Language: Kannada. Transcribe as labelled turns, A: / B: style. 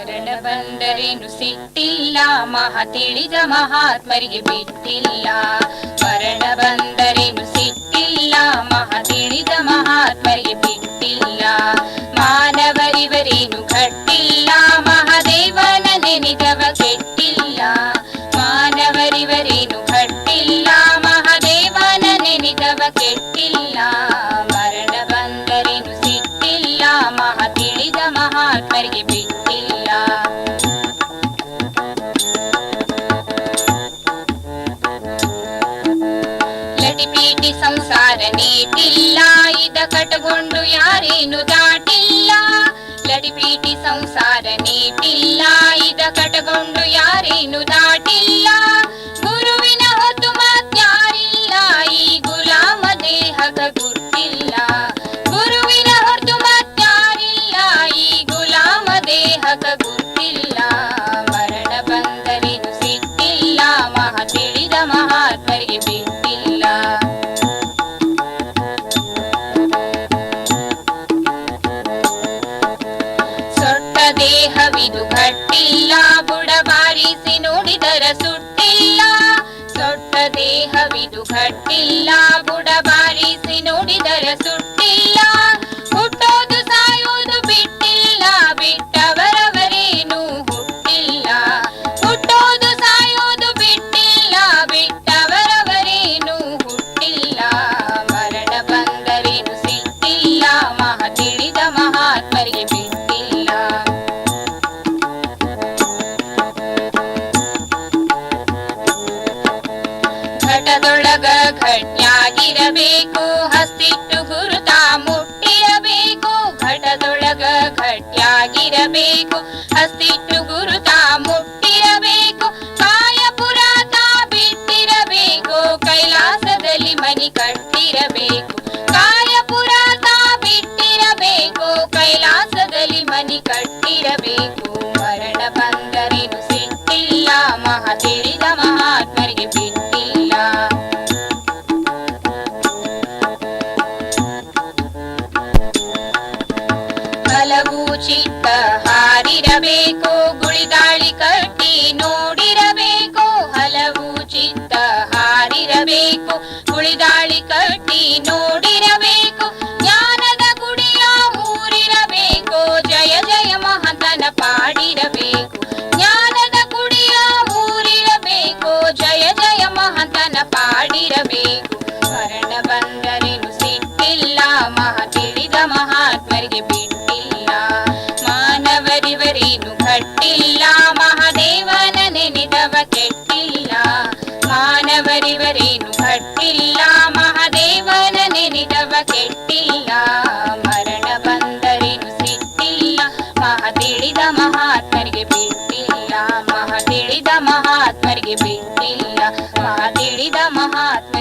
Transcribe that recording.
A: ಮರಣ ಬಂದರೇನು ಸಿಟ್ಟಿಲ್ಲ ಮಹಾ ತಿಳಿದ ಮಹಾತ್ಮರಿಗೆ ಬಿಟ್ಟಿಲ್ಲ. ಮರಣ ಬಂದರೇನು ಸಿಟ್ಟಿಲ್ಲ ಮಹ ತಿಳಿದ ಮಹಾತ್ಮರಿಗೆ ಬಿಟ್ಟಿಲ್ಲ. ಮಾನವರಿವರೇನು ಕಟ್ಟಿಲ್ಲ. ಮಹಾದೇವನ ನೆನೆದವ ಕೆಟ್ಟಿಲ್ಲ. ಮಾನವರಿವರೇನು ಲಟಿಪೀಟಿ ಸಂಸಾರ ನೀಟಿಲ್ಲ ಇದ ಕಟಗೊಂಡು ಯಾರೇನು ದಾಟಿಲ್ಲ. ಲಡಿಪೀಟಿ ಸಂಸಾರ ನೀಟಿಲ್ಲ ಇದ ಕಟಗೊಂಡು ದೇಹವಿದು ಗಟ್ಟಿಲ್ಲ ಬುಡ ಬಾರಿಸಿ ನೋಡಿದರ ಸುಟ್ಟಿಲ್ಲ. ಸೊಟ್ಟ ದೇಹವಿದು ಗಟ್ಟಿಲ್ಲ ಬುಡ ಬಾರಿಸಿ ನೋಡಿದರ ಸುಟ್ಟಿಲ್ಲ. ಘಟದೊಳಗ ಘಟ್ಯಾಗಿರಬೇಕು, ಹಸಿಟ್ಟು ಗುರುತ ಮುಟ್ಟಿರಬೇಕು, ಘಟದೊಳಗ ಘಟ್ಯಾಗಿರಬೇಕು, ಹಸಿಟ್ಟು ಗುರುತ ಮುಟ್ಟಿರಬೇಕು ಕಾಯ ಪುರಾತ ಬಿಟ್ಟಿರಬೇಕು ಕೈಲಾಸದಲ್ಲಿ ಮನಿ ಕಟ್ಟಿರಬೇಕು ಗುಳಿದಾಳಿ ಕಟ್ಟಿ ನೋಡಿರಬೇಕು. ಜ್ಞಾನದ ಗುಡಿಯ ಮೂರಿರಬೇಕು ಜಯ ಜಯ ಮಹಂತನ ಪಾಡಿರಬೇಕು. ಜ್ಞಾನದ ಗುಡಿಯ ಮೂರಿರಬೇಕು ಜಯ ಜಯ ಮಹಂತನ ಪಾಡಿರಬೇಕು. ಮರಣ ಬಂದರೇನು ಸಿಟ್ಟಿಲ್ಲ. ಮಹ ತಿಳಿದ ಮಹಾತ್ಮರಿಗೆ ಬಿಟ್ಟಿಲ್ಲ. ಮಾನವರಿವರೇನು ಕಟ್ಟಿಲ್ಲ. ಮಹಾದೇವನ ನೆನೆದವ ಕೆಟ್ಟಿಲ್ಲ. ಮಾನವರಿವರೇನು ಕೆಟ್ಟಿಲ್ಲ ಮರಣ ಬಂದರೇನು ಸಿಟ್ಟಿಲ್ಲ ಮಹಾ ತಿಳಿದ ಮಹಾತ್ಮರಿಗೆ ಬಿಟ್ಟಿಲ್ಲ ಮಹಾ ತಿಳಿದ ಮಹಾತ್ಮರಿಗೆ ಬಿಟ್ಟಿಲ್ಲ ಮಹಾ ತಿಳಿದ ಮಹಾತ್ಮ